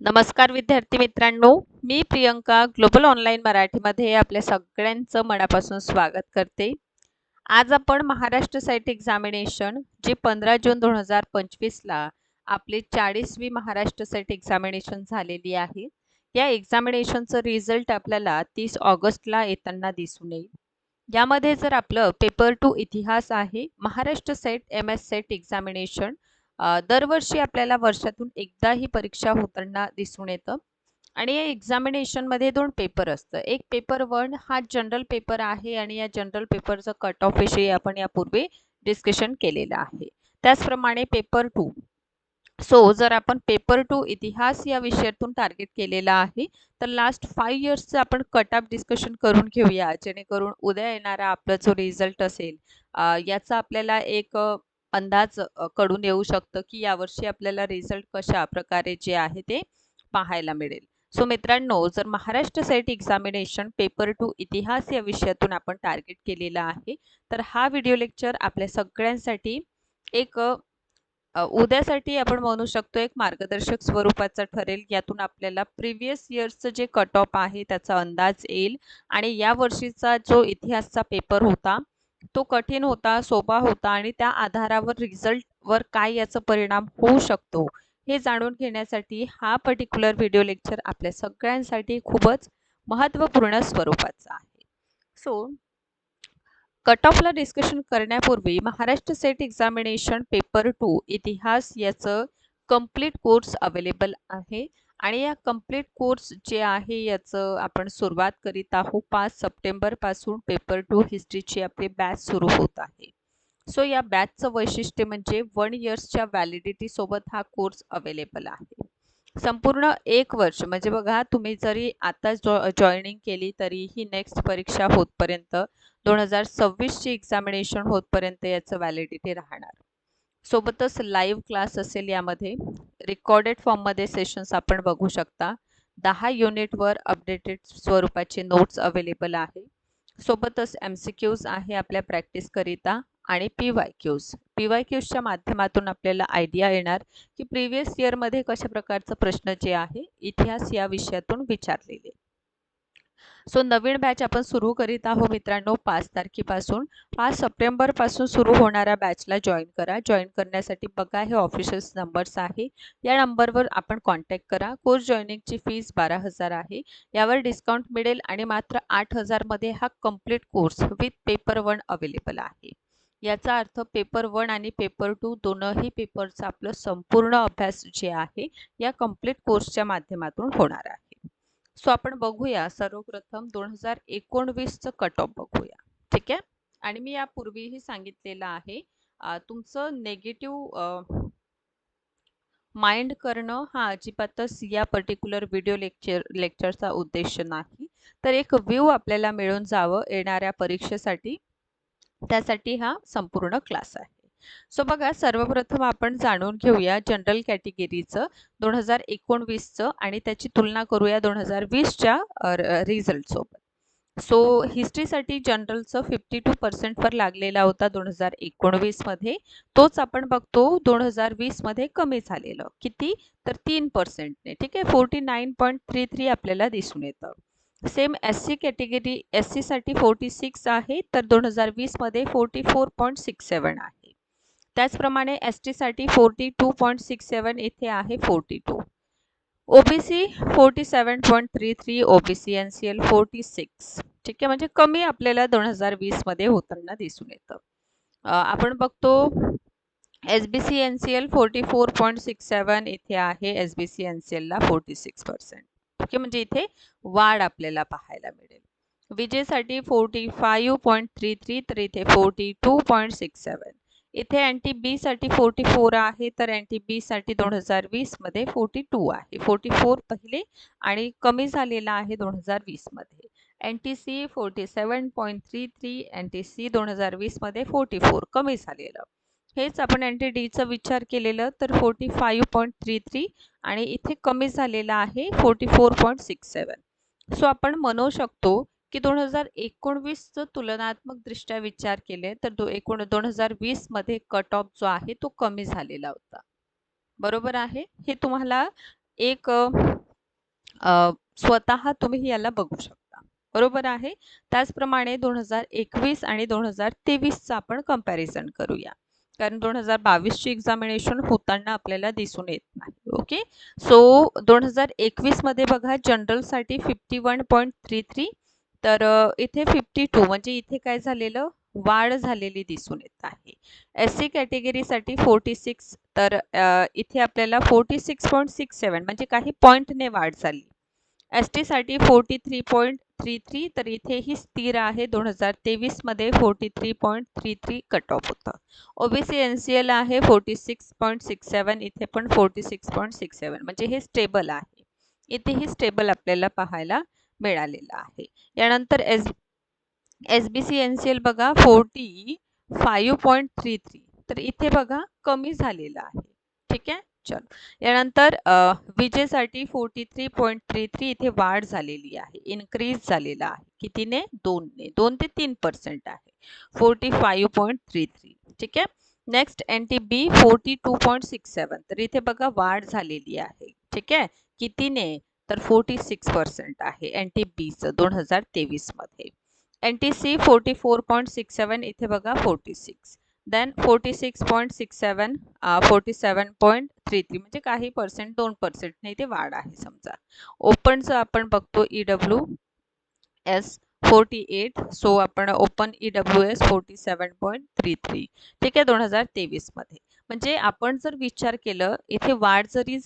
नमस्कार विद्यार्थी मित्रांनो मी प्रियंका ग्लोबल ऑनलाईन मराठीमध्ये आपल्या सगळ्यांचं मनापासून स्वागत करते. आज आपण महाराष्ट्र साईट एक्झामिनेशन जे पंधरा जून दोन हजार पंचवीसला आपली चाळीसवी महाराष्ट्र साईट एक्झामिनेशन झालेली आहे. या एक्झामिनेशनचं रिझल्ट आपल्याला तीस ऑगस्टला येताना दिसून येईल. यामध्ये जर आपलं पेपर टू इतिहास आहे Maharashtra SET M S SET examination दरवर्षी आपल्याला वर्षातून एकदा ही परीक्षा होताना दिसून येतं. आणि या एक्झामिनेशनमध्ये दोन पेपर असतं. एक पेपर वन हा जनरल पेपर आहे आणि या जनरल पेपरचं कट ऑफ विषयी आपण यापूर्वी डिस्कशन केलेलं आहे. त्याचप्रमाणे पेपर टू सो जर आपण पेपर टू इतिहास या विषयातून टार्गेट केलेला आहे तर लास्ट फाईव्ह इयर्सचं आपण कट ऑफ डिस्कशन करून घेऊया. जेणेकरून उद्या येणारा आपला जो रिझल्ट असेल याचा आपल्याला एक अंदाजकडून येऊ शकतं की यावर्षी आपल्याला रिझल्ट कशा प्रकारे जे आहे ते पाहायला मिळेल. सो मित्रांनो जर Maharashtra SET examination paper two इतिहास या विषयातून आपण टार्गेट केलेला आहे तर हा व्हिडिओ लेक्चर आपल्या सगळ्यांसाठी एक उद्यासाठी आपण म्हणू शकतो एक मार्गदर्शक स्वरूपाचा ठरेल. यातून आपल्याला प्रिव्हियस इयर्सचं जे कट ऑफ आहे त्याचा अंदाज येईल. आणि या वर्षीचा जो इतिहासचा पेपर होता तो कठीण होता सोपा होता आणि त्या आधारावर रिझल्टवर काय याचा परिणाम होऊ शकतो हे जाणून घेण्यासाठी हा पर्टिक्युलर व्हिडिओ लेक्चर आपल्या सगळ्यांसाठी खूपच महत्त्वपूर्ण स्वरूपाचा आहे. सो कट ऑफला डिस्कशन करण्यापूर्वी Maharashtra SET examination paper two इतिहास याचं कंप्लीट कोर्स अवेलेबल आहे. आणि या कंप्लीट कोर्स जे आहे याचं आपण सुरुवात करीत आहोत. पाच सप्टेंबरपासून पेपर टू हिस्ट्रीची आपली बॅच सुरू होत आहे. सो या बॅचचं वैशिष्ट्य म्हणजे वन इयर्सच्या व्हॅलिडिटीसोबत हा कोर्स अवेलेबल आहे. संपूर्ण एक वर्ष म्हणजे बघा तुम्ही जरी आता जॉ जॉईनिंग केली तरी ही नेक्स्ट परीक्षा होतपर्यंत दोन हजार सव्वीसची एक्झामिनेशन होतपर्यंत याचं व्हॅलिडिटी राहणार. सोबतच लाईव्ह क्लास असेल यामध्ये. रेकॉर्डेड फॉर्ममध्ये सेशन्स आपण बघू शकता. दहा युनिटवर अपडेटेड स्वरूपाचे नोट्स अवेलेबल आहे. सोबतच एम सी क्यूज आहे आपल्या प्रॅक्टिसकरिता आणि P Y Qs P Y क्यूजच्या माध्यमातून आपल्याला आयडिया येणार की प्रिव्हियस इयरमध्ये कशा प्रकारचं प्रश्न जे आहे इतिहास या विषयातून विचारलेले. सो नवीन बॅच आपण सुरू करीत आहोत मित्रांनो पाच तारखेपासून. पाच सप्टेंबरपासून सुरू होणाऱ्या बॅचला जॉईन करा. जॉईन करण्यासाठी बघा हे ऑफिशियल्स नंबर्स आहे. या नंबरवर आपण कॉन्टॅक्ट करा. कोर्स जॉईनिंगची फीज बारा हजार आहे. यावर डिस्काउंट मिळेल आणि मात्र आठ हजारमध्ये हा complete course with paper one available आहे. याचा अर्थ पेपर वन आणि पेपर टू दोनही पेपरचा आपलं संपूर्ण अभ्यास जे आहे या कंप्लीट कोर्सच्या माध्यमातून होणार आहे. सो आपण बघूया सर्वप्रथम दोन हजार एकोणवीसचं कट ऑफ बघूया. ठीक आहे? आणि मी यापूर्वीही सांगितलेलं आहे तुमचं नेगेटिव्ह माइंड करणं हा अजिबातच या पर्टिक्युलर व्हिडिओ लेक्चर लेक्चरचा उद्देश नाही. तर एक व्ह्यू आपल्याला मिळून जावं येणाऱ्या परीक्षेसाठी. त्यासाठी हा संपूर्ण क्लास आहे. सो बघा सर्वप्रथम आपण जाणून घेऊया जनरल कॅटेगरीचं दोन हजार एकोणवीसचं आणि त्याची तुलना करूया दोन हजार वीसच्या रिझल्टसोबत. सो हिस्ट्रीसाठी जनरलचं फिफ्टी टू पर्सेंटवर लागलेला होता दोन हजार एकोणवीसमध्ये. तोच आपण बघतो दोन हजार वीसमध्ये कमी झालेलं. किती? तर तीन पर्सेंटने. ठीक आहे? Forty nine point three three आपल्याला दिसून येतं. Same S C category S सीसाठी फोर्टी सिक्स आहे तर दोन हजार वीसमध्ये forty four point six seven आहे. त्याचप्रमाणे एस टीसाठी forty two point six seven इथे आहे forty two O B C forty seven point three three O B C N C L forty six ठीक आहे म्हणजे कमी आपल्याला दोन हजार वीसमध्ये होताना दिसून येतं. आपण बघतो S B C N C L forty four point six seven इथे आहे S B C N C एलला forty six percent okay म्हणजे इथे वाढ आपल्याला पाहायला मिळेल. विजेसाठी forty five point three three तर इथे forty two point six seven इथे अँटी बीसाठी फोर्टी फोर आहे तर अँटी बीसाठी दोन हजार वीसमध्ये फोर्टी टू आहे. फोर्टी फोर पहिले आणि कमी झालेला आहे दोन हजार वीसमध्ये N T C forty seven point three three N T C दोन हजार वीसमध्ये फोर्टी फोर कमी झालेलं. हेच आपण एन टी डीचा विचार केलेलं तर forty five point three three आणि इथे कमी झालेलं आहे forty four point six seven so आपण म्हणू शकतो की दोन हजार एकोणवीसचं तुलनात्मकदृष्ट्या विचार केले तर दो एकोण दोन हजार वीसमध्ये कट ऑफ जो आहे तो कमी झालेला होता. बरोबर आहे? हे तुम्हाला एक स्वतः तुम्ही याला बघू शकता. बरोबर आहे? त्याचप्रमाणे दोन हजार एकवीस आणि दोन हजार तेवीसचं आपण कंपॅरिझन करूया. कारण दोन हजार बावीसची एक्झामिनेशन होताना आपल्याला दिसून येत नाही ओके? सो दोन हजार एकवीसमध्ये बघा जनरलसाठी fifty one point three three तर इथे फिफ्टी टू म्हणजे इथे काय झालेलं? वाढ झालेली दिसून येत आहे. एस सी कॅटेगरीसाठी फोर्टी सिक्स तर इथे आपल्याला forty six point six seven म्हणजे काही पॉईंटने वाढ झाली. एस टीसाठी forty three point three three तर इथेही स्थिर आहे. दोन हजार तेवीसमध्ये forty three point three three cut off होतं. ओबीसी एन सी एल आहे forty six point six seven इथे पण forty six point six seven म्हणजे हे स्टेबल आहे. इथेही स्टेबल आपल्याला पाहायला मिळालेला आहे. यानंतर S S B C N C L बघा forty five point three three. तर इथे बघा कमी झालेलं आहे. ठीक आहे? चल. यानंतर विजेसाठी forty three point three three इथे वाढ झालेली आहे. इन्क्रीज झालेला आहे. कितीने? दोनने. दोन ते तीन पर्सेंट आहे. Forty five point three three. ठीक आहे? Next N T B forty two point six seven. तर इथे बघा वाढ झालेली आहे. ठीक आहे? कितीने? तर फोर्टी सिक्स पर्सेंट आहे एन टी बीचं दोन हजार तेवीसमध्ये N T C forty four point six seven इथे बघा forty six then forty six point six seven forty seven point three three म्हणजे काही पर्सेंट दोन पर्सेंटने इथे वाढ आहे समजा. ओपनचं आपण बघतो E W S forty eight so आपण open E W S forty seven point three three ठीक आहे दोन हजार तेवीसमध्ये म्हणजे आपण जर विचार केलं इथे वाढ जरी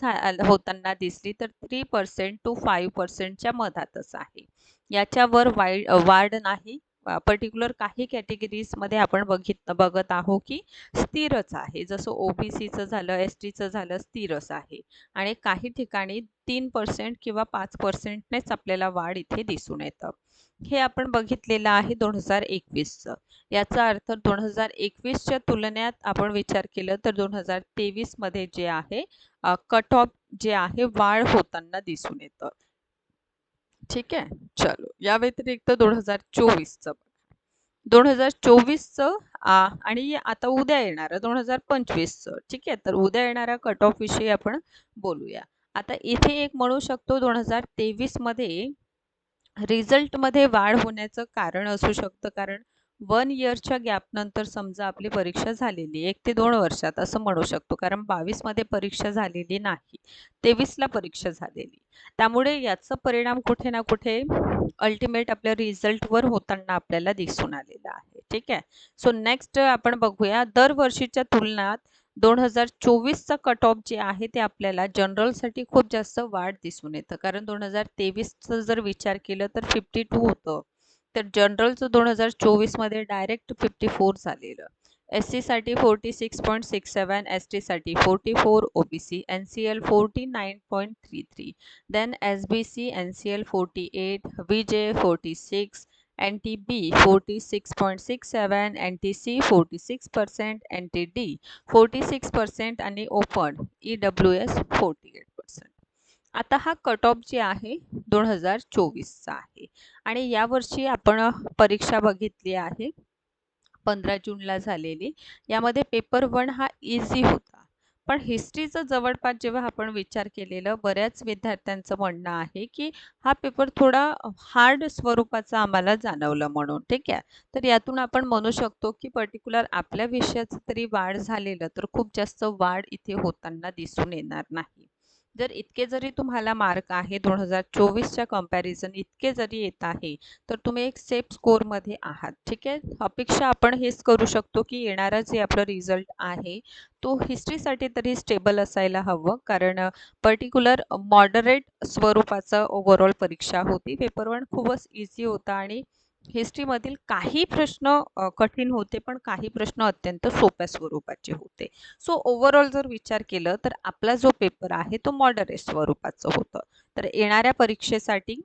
होताना दिसली तर थ्री पर्सेंट टू फाईव्ह पर्सेंटच्या मधातच आहे. याच्यावर वाईड वाढ नाही. पर्टिक्युलर काही कॅटेगरीजमध्ये आपण बघित बघत आहो की स्थिरच आहे. जसं ओ बी सीचं झालं एस टीचं झालं स्थिरच आहे. आणि काही ठिकाणी तीन पर्सेंट किंवा पाच पर्सेंटनेच आपल्याला वाढ इथे दिसून येतं. हे आपण बघितलेलं आहे दोन हजार एकवीसचं. याचा अर्थ दोन हजार एकवीसच्या तुलनेत आपण विचार केलं तर दोन हजार तेवीसमध्ये जे आहे कट ऑफ जे आहे वाढ होताना दिसून येतं. ठीक आहे? चलो या व्यतिरिक्त दोन हजार चोवीसचं दोन हजार चोवीसचं आणि आता उद्या येणारं दोन हजार पंचवीसचं. ठीक आहे? तर उद्या येणाऱ्या कट ऑफ विषयी आपण बोलूया. आता इथे एक म्हणू शकतो दोन हजार तेवीसमध्ये रिझल्टमध्ये वाढ होण्याचं कारण असू शकतं. कारण वन इयरच्या गॅपनंतर समजा आपली परीक्षा झालेली एक ते दोन वर्षात असं म्हणू शकतो. कारण बावीसमध्ये परीक्षा झालेली नाही तेवीसला परीक्षा झालेली. त्यामुळे याचा परिणाम कुठे ना कुठे अल्टिमेट आपल्या रिझल्टवर होताना आपल्याला दिसून आलेला आहे. ठीक आहे? सो नेक्स्ट आपण बघूया दरवर्षीच्या तुलनात दोन हजार चोवीसचा कट ऑफ जे आहे ते आपल्याला जनरलसाठी खूप जास्त वाढ दिसून येतं. कारण दोन हजार तेवीसचं जर विचार केलं तर फिफ्टी टू होतं. तर जनरलचं दोन हजार चोवीसमध्ये डायरेक्ट फिफ्टी फोर झालेलं. एस सीसाठी forty six point six seven S टीसाठी forty four O B C N C L forty nine point three three then S B C N C L forty eight V J forty six N T B forty six point six seven forty six percent D forty six percent आणि open E W S forty eight percent आता हा cut off जे आहे दोन हजार चोवीसचा आहे. आणि यावर्षी आपण परीक्षा बघितली आहे पंधरा जूनला झालेली. यामध्ये पेपर वन हा इझी होता. पण हिस्ट्रीचं जवळपास जेव्हा आपण विचार केलेलं बऱ्याच विद्यार्थ्यांचं म्हणणं आहे की हा पेपर थोडा हार्ड स्वरूपाचा आम्हाला जाणवलं म्हणून ठीक आहे? तर यातून आपण म्हणू शकतो की पर्टिक्युलर आपल्या विषयाचं तरी वाढ झालेलं तर खूप जास्त वाढ इथे होताना दिसून येणार नाही. जर इतके जरी तुम्हाला मार्क आहे दोन हजार चोवीसच्या कंपॅरिझन इतके जरी येत आहे तर तुम्ही एक सेफ स्कोरमध्ये आहात ठीक आहे? अपेक्षा आपण हेच करू शकतो की येणारा जे आपलं रिझल्ट आहे तो हिस्ट्रीसाठी तरी स्टेबल असायला हवं कारण पर्टिक्युलर मॉडरेट स्वरूपाचं ओव्हरऑल परीक्षा होती. पेपर वन खूपच इझी होता आणि हिस्ट्रीमधील काही प्रश्न कठीण होते पण काही प्रश्न अत्यंत सोप्या स्वरूपाचे होते. सो ओव्हरऑल जर विचार केलं तर आपला जो पेपर आहे तो मॉडरेट स्वरूपाचं होतं. तर येणाऱ्या परीक्षेसाठी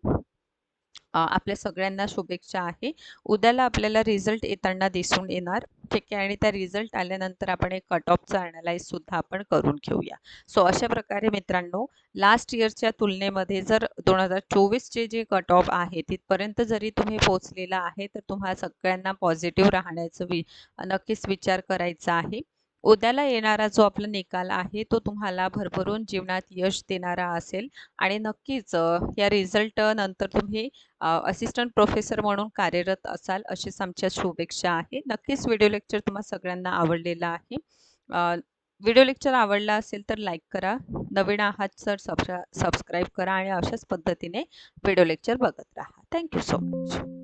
आपल्या सगळ्यांना शुभेच्छा आहे. उद्याला आपल्याला रिझल्ट येताना दिसून येणार. ठीक आहे? आणि त्या रिझल्ट आल्यानंतर आपण एक कट ऑफचा अनालाइज सुद्धा आपण करून घेऊया. सो अशा प्रकारे मित्रांनो लास्ट इयरच्या तुलनेमध्ये जर दोन हजार चोवीसचे जे कट ऑफ आहे तिथपर्यंत जरी तुम्ही पोचलेला आहे तर तुम्हाला सगळ्यांना पॉझिटिव्ह राहण्याचं वि नक्कीच विचार करायचा आहे. उद्याला येणारा जो आपला निकाल आहे तो तुम्हाला भरभरून जीवनात यश देणारा असेल. आणि नक्कीच या रिझल्ट नंतर तुम्ही असिस्टंट प्रोफेसर म्हणून कार्यरत असाल अशीच आमच्या शुभेच्छा आहे. नक्कीच व्हिडिओ लेक्चर तुम्हाला सगळ्यांना आवडलेला आहे. व्हिडिओ लेक्चर आवडला असेल तर लाईक करा. नवीन आहात तर सबस्क्राईब करा आणि अशाच पद्धतीने व्हिडिओ लेक्चर बघत राहा. Thank you so much.